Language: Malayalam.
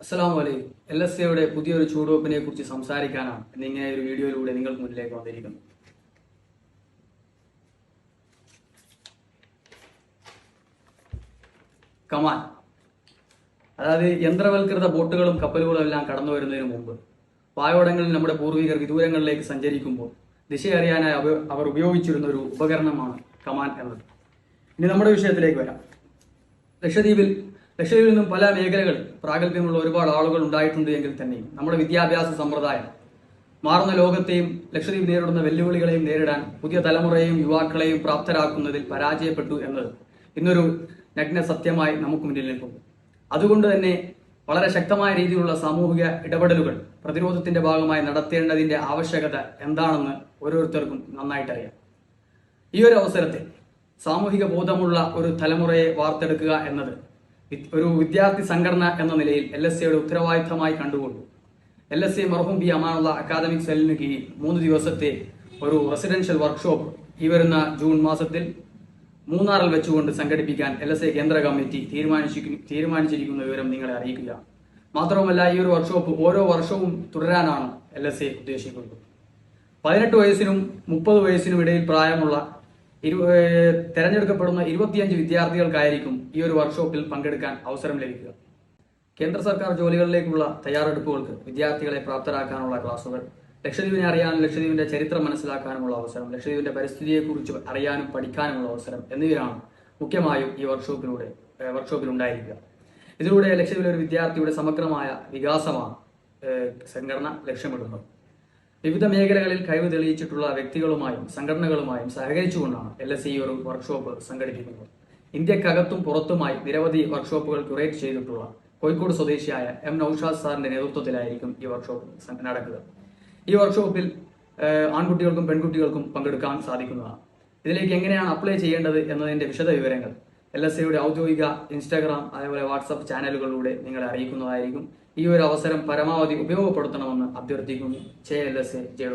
അസ്സാം വലൈക്കും എൽ എസ് എയുടെ പുതിയൊരു ചൂടുവെപ്പിനെ കുറിച്ച് സംസാരിക്കാനാണ് എന്നിങ്ങനെ ഒരു വീഡിയോയിലൂടെ നിങ്ങൾക്ക് മുന്നിലേക്ക് വന്നിരിക്കുന്നു കമാൻ അതായത് യന്ത്രവൽകൃത ബോട്ടുകളും കപ്പലുകളും എല്ലാം കടന്നു വരുന്നതിന് മുമ്പ് പായോടങ്ങളിൽ നമ്മുടെ പൂർവികർ വിദൂരങ്ങളിലേക്ക് സഞ്ചരിക്കുമ്പോൾ ദിശയറിയാനായി അവർ ഉപയോഗിച്ചിരുന്ന ഒരു ഉപകരണമാണ് കമാൻ എന്നത്. ഇനി നമ്മുടെ വിഷയത്തിലേക്ക് വരാം. ലക്ഷദ്വീപിൽ ലക്ഷദ്വീപിൽ നിന്നും പല മേഖലകളിൽ പ്രാഗൽഭ്യമുള്ള ഒരുപാട് ആളുകൾ ഉണ്ടായിട്ടുണ്ട് എങ്കിൽ തന്നെയും. നമ്മുടെ വിദ്യാഭ്യാസ സമ്പ്രദായം മാറുന്ന ലോകത്തെയും ലക്ഷദ്വീപ് നേരിടുന്ന വെല്ലുവിളികളെയും നേരിടാൻ പുതിയ തലമുറയെയും യുവാക്കളെയും പ്രാപ്തരാക്കുന്നതിൽ പരാജയപ്പെട്ടു എന്നത് ഇന്നൊരു നഗ്ന സത്യമായി നമുക്ക് മുന്നിൽ നിൽക്കുന്നു അതുകൊണ്ട് തന്നെ വളരെ ശക്തമായ രീതിയിലുള്ള സാമൂഹിക ഇടപെടലുകൾ പ്രതിരോധത്തിന്റെ ഭാഗമായി നടത്തേണ്ടതിന്റെ ആവശ്യകത എന്താണെന്ന് ഓരോരുത്തർക്കും നന്നായിട്ടറിയാം. ഈ ഒരു അവസരത്തിൽ സാമൂഹിക ബോധമുള്ള ഒരു തലമുറയെ വാർത്തെടുക്കുക എന്നത് ഒരു വിദ്യാർത്ഥി സംഘടന എന്ന നിലയിൽ എൽ എസ് സിയുടെ ഉത്തരവാദിത്തമായി കണ്ടുകൊണ്ടു എൽ എസ് സി മർഹൂം ബി അമാനുള്ള അക്കാദമിക് സെല്ലിന് കീഴിൽ മൂന്ന് ദിവസത്തെ ഒരു റെസിഡൻഷ്യൽ വർക്ക്ഷോപ്പ് ഈ വരുന്ന ജൂൺ മാസത്തിൽ മൂന്നാറിൽ വെച്ചുകൊണ്ട് സംഘടിപ്പിക്കാൻ എൽ എസ് എ കേന്ദ്ര കമ്മിറ്റി തീരുമാനിച്ചിരിക്കുന്നു തീരുമാനിച്ചിരിക്കുന്ന വിവരം നിങ്ങളെ അറിയിക്കുക. മാത്രവുമല്ല ഈ ഒരു വർക്ക്ഷോപ്പ് ഓരോ വർഷവും തുടരാനാണ് എൽ എസ് എ ഉദ്ദേശിക്കുന്നത്. പതിനെട്ട് വയസ്സിനും മുപ്പത് വയസ്സിനും ഇടയിൽ പ്രായമുള്ള ഇരു തെരഞ്ഞെടുക്കപ്പെടുന്ന ഇരുപത്തിയഞ്ച് വിദ്യാർത്ഥികൾക്കായിരിക്കും ഈ ഒരു വർക്ക്ഷോപ്പിൽ പങ്കെടുക്കാൻ അവസരം ലഭിക്കുക. കേന്ദ്ര സർക്കാർ ജോലികളിലേക്കുള്ള തയ്യാറെടുപ്പുകൾക്ക് വിദ്യാർത്ഥികളെ പ്രാപ്തരാക്കാനുള്ള ക്ലാസുകൾ ലക്ഷദ്വീപിനെ അറിയാനും ലക്ഷദ്വീപിന്റെ ചരിത്രം മനസ്സിലാക്കാനുമുള്ള അവസരം ലക്ഷദ്വീപിന്റെ പരിസ്ഥിതിയെക്കുറിച്ച് അറിയാനും പഠിക്കാനുമുള്ള അവസരം എന്നിവയാണ് മുഖ്യമായും ഈ വർക്ക്ഷോപ്പിലൂടെ വർക്ക്ഷോപ്പിൽ ഉണ്ടായിരിക്കുക ഇതിലൂടെ ലക്ഷദ്വീപിലെ ഒരു വിദ്യാർത്ഥിയുടെ സമഗ്രമായ വികാസമാണ് സംഘടന ലക്ഷ്യമിടുന്നത്. വിവിധ മേഖലകളിൽ കഴിവ് തെളിയിച്ചിട്ടുള്ള വ്യക്തികളുമായും സംഘടനകളുമായും സഹകരിച്ചുകൊണ്ടാണ് എൽ എസ് ഒരു വർക്ക്ഷോപ്പ് സംഘടിപ്പിക്കുന്നത്. ഇന്ത്യക്കകത്തും പുറത്തുമായി നിരവധി വർക്ക്ഷോപ്പുകൾ ക്യൂറേറ്റ് ചെയ്തിട്ടുള്ള കോഴിക്കോട് സ്വദേശിയായ എം നൌഷാദ് സാറിന്റെ നേതൃത്വത്തിലായിരിക്കും ഈ വർക്ക്ഷോപ്പ് നടക്കുക ഈ വർക്ക്ഷോപ്പിൽ ആൺകുട്ടികൾക്കും പെൺകുട്ടികൾക്കും പങ്കെടുക്കാൻ സാധിക്കുന്നതാണ്. ഇതിലേക്ക് എങ്ങനെയാണ് അപ്ലൈ ചെയ്യേണ്ടത് എന്നതിന്റെ വിശദ വിവരങ്ങൾ എൽ എസ് എയുടെ ഔദ്യോഗിക ഇൻസ്റ്റാഗ്രാം അതേപോലെ വാട്സപ്പ് ചാനലുകളിലൂടെ നിങ്ങളെ അറിയിക്കുന്നതായിരിക്കും. ഈ ഒരു അവസരം പരമാവധി ഉപയോഗപ്പെടുത്തണമെന്ന് അഭ്യർത്ഥിക്കുന്നു. J L S A J